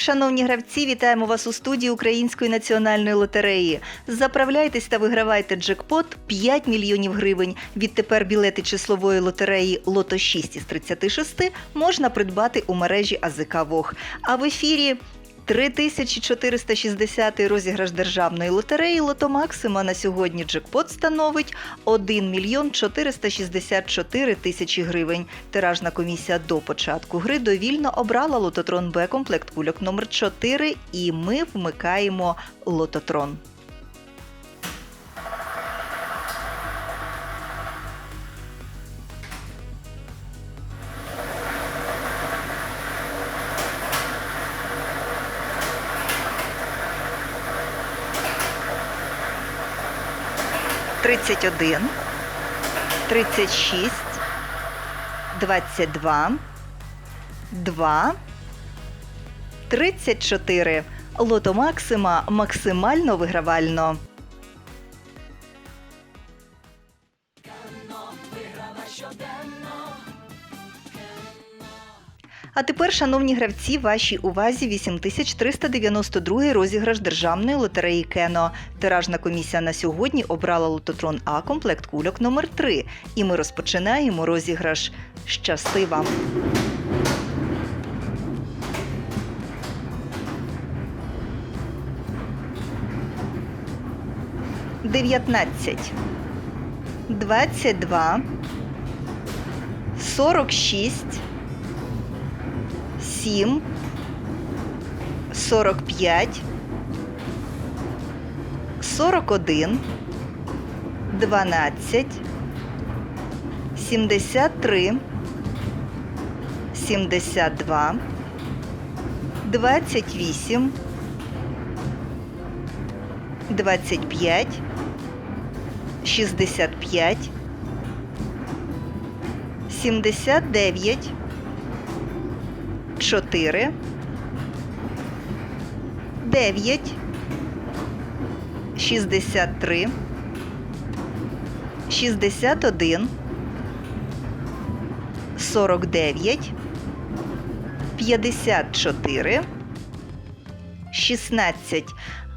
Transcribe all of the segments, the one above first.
Шановні гравці, вітаємо вас у студії Української національної лотереї. Заправляйтесь та вигравайте джекпот 5 мільйонів гривень. Відтепер білети числової лотереї Лото 6 із 36 можна придбати у мережі АЗК Вог. А в ефірі 3460 розіграш державної лотереї Лото Максима на сьогодні джекпот становить 1 мільйон 464 тисячі гривень. Тиражна комісія до початку гри довільно обрала лототрон Б комплект кульок номер 4 і ми вмикаємо лототрон. Тридцять один, тридцять шість, двадцять два, два, тридцять чотири. Лото Максима максимально вигравально. А тепер, шановні гравці, вашій увазі 8392 розіграш державної лотереї Кено. Тиражна комісія на сьогодні обрала лототрон А комплект кульок номер 3 І ми розпочинаємо розіграш. Щасти вам! Дев'ятнадцять, двадцять два, сорок шість, 7, 45, 41, 12, 73, 72, 28, 25, 65, 79, 4, 9, 63, 61, 49, 54, 16.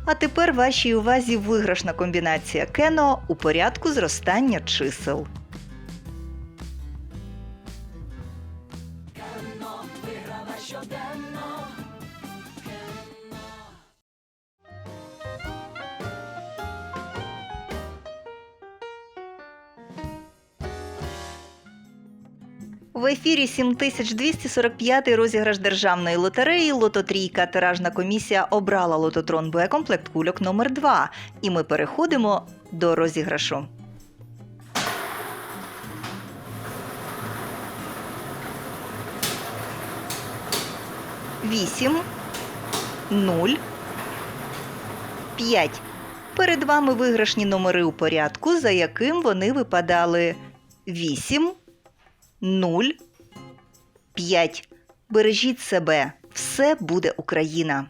А тепер вашій увазі виграшна комбінація кено у порядку зростання чисел. В ефірі 7245 розіграш державної лотереї Лототрійка. Тиражна комісія обрала лототрон Б комплект кульок номер 2 І ми переходимо до розіграшу. Вісім, нуль, п'ять. Перед вами виграшні номери у порядку, за яким вони випадали 8, 0, 5. Бережіть себе. Все буде Україна.